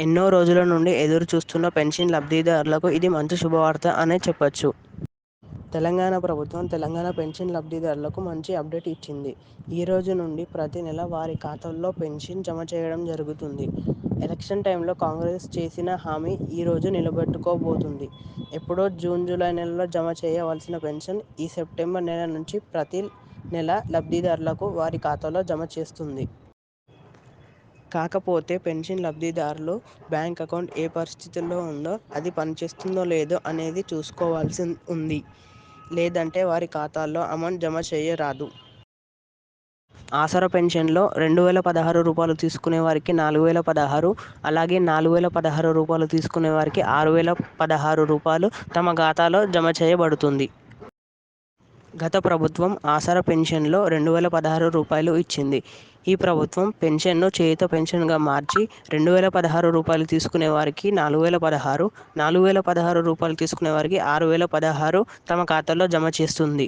ఎన్నో రోజుల నుండి ఎదురు చూస్తున్న పెన్షన్ లబ్ధిదారులకు ఇది మంచి శుభవార్త అనే చెప్పచ్చు. తెలంగాణ ప్రభుత్వం తెలంగాణ పెన్షన్ లబ్ధిదారులకు మంచి అప్డేట్ ఇచ్చింది. ఈ రోజు నుండి ప్రతి నెల వారి ఖాతాల్లో పెన్షన్ జమ చేయడం జరుగుతుంది. ఎలక్షన్ టైంలో కాంగ్రెస్ చేసిన హామీ ఈ రోజు ఎప్పుడో జూన్ జూలై నెలలో జమ చేయవలసిన పెన్షన్ ఈ సెప్టెంబర్ నెల నుంచి ప్రతి నెల లబ్ధిదారులకు వారి ఖాతాలో జమ చేస్తుంది. కాకపోతే పెన్షన్ లబ్ధిదారులు బ్యాంక్ అకౌంట్ ఏ పరిస్థితిలో ఉందో అది పనిచేస్తుందో లేదో అనేది చూసుకోవాల్సి ఉంది. లేదంటే వారి ఖాతాల్లో అమౌంట్ జమ చేయరాదు. ఆసరా పెన్షన్లో రెండు వేల పదహారు రూపాయలు తీసుకునే వారికి నాలుగు వేల పదహారు అలాగే నాలుగు వేల పదహారు రూపాయలు తీసుకునే వారికి ఆరు వేల పదహారు రూపాయలు తమ ఖాతాలో జమ చేయబడుతుంది. గత ప్రభుత్వం ఆసరా పెన్షన్లో రెండు వేల పదహారు రూపాయలు ఇచ్చింది. ఈ ప్రభుత్వం పెన్షన్ను చేయూత పెన్షన్గా మార్చి రెండు వేల పదహారు రూపాయలు తీసుకునే వారికి నాలుగు వేల పదహారు నాలుగు వేల పదహారు రూపాయలు తీసుకునే వారికి ఆరు వేల పదహారు తమ ఖాతాలో జమ చేస్తుంది.